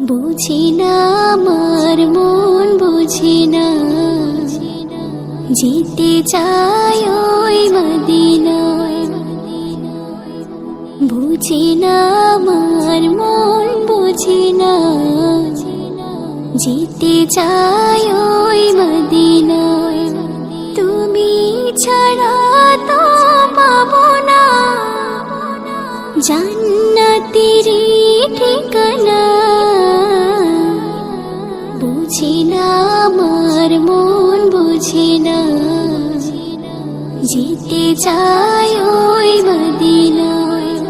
বুঝি না আমার মন বুঝি না যেতে চাই ওই মদিনায়। বুঝি না আমার মন বুঝি না যেতে চাই ওই মদিনায়। তুমি ছাড়া তো পাবো না। জান্নাতের চাই ওই মদিনায়।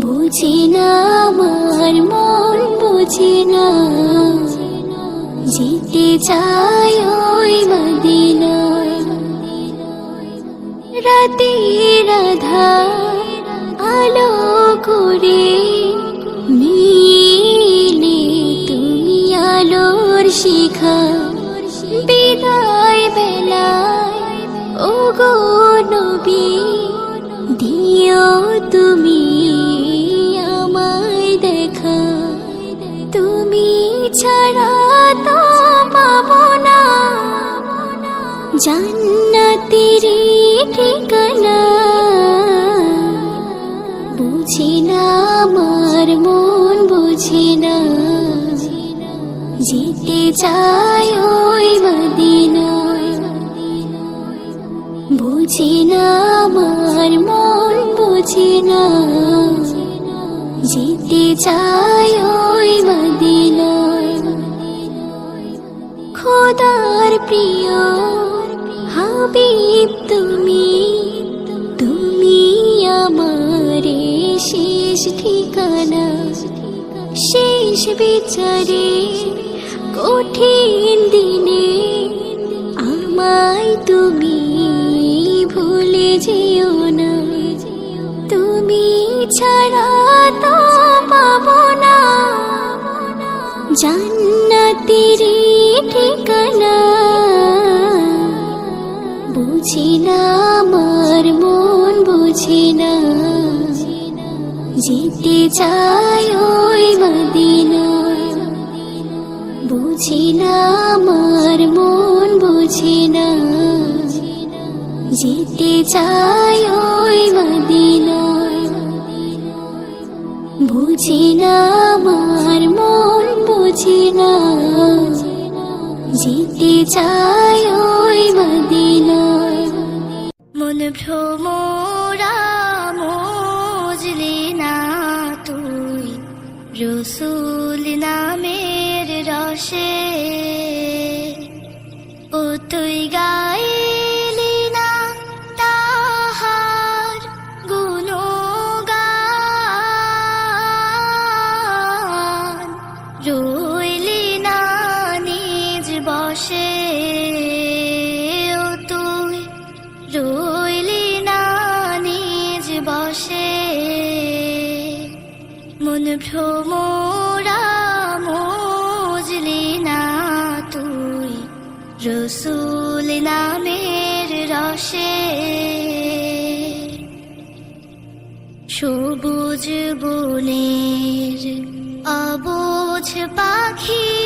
বুঝি না আমার মন, বুঝি না। যেতে চাই ওই মদিনায়। রাতে রাধা আলো করে নীলে তুমি আলোর শিখা। বিদায় বেলায় ও গো নবী, দিও তুমি আমায় দেখা। তুমি ছাড়া তো পাবো না। জান্নাতের ঠিকানা বুঝি না, আমার মন বুঝি না। যেতে চাই ওই মদিনায় না যেতে চাই ওই মদিনায়। খোদার প্রিয়, হাবিব তুমি তুমি আমার শেষ ঠিকানা। শেষ বিচারে কঠিন দিনে আমায় তুমি চাই ওই মদিনায় বুঝি না আমার মন, বুঝি না। যেতে চাই ওই মদিনায় বুঝি না আমার মন, বুঝি না। যেতে চাই ওই মদিনায় so পাখি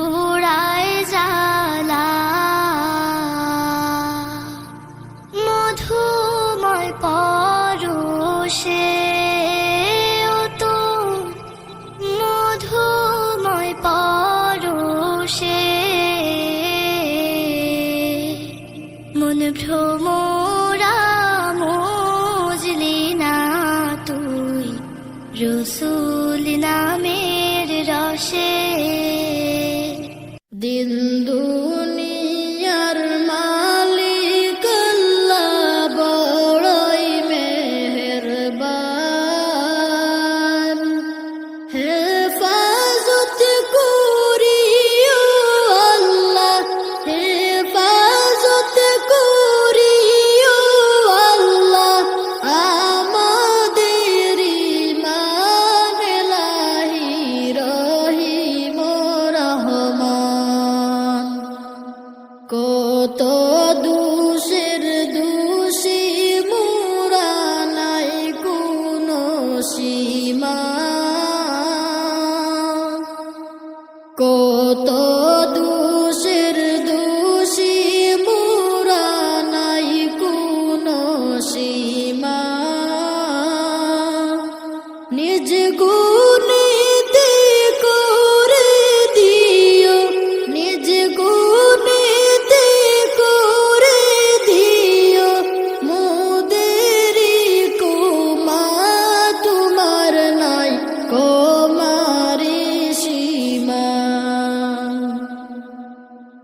কত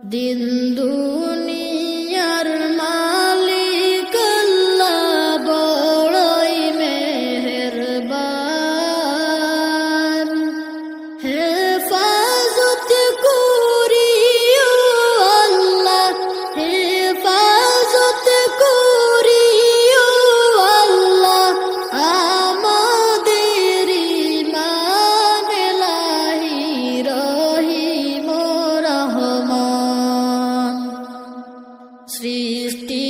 দিল দূর सृष्टि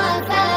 وفاء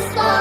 sky.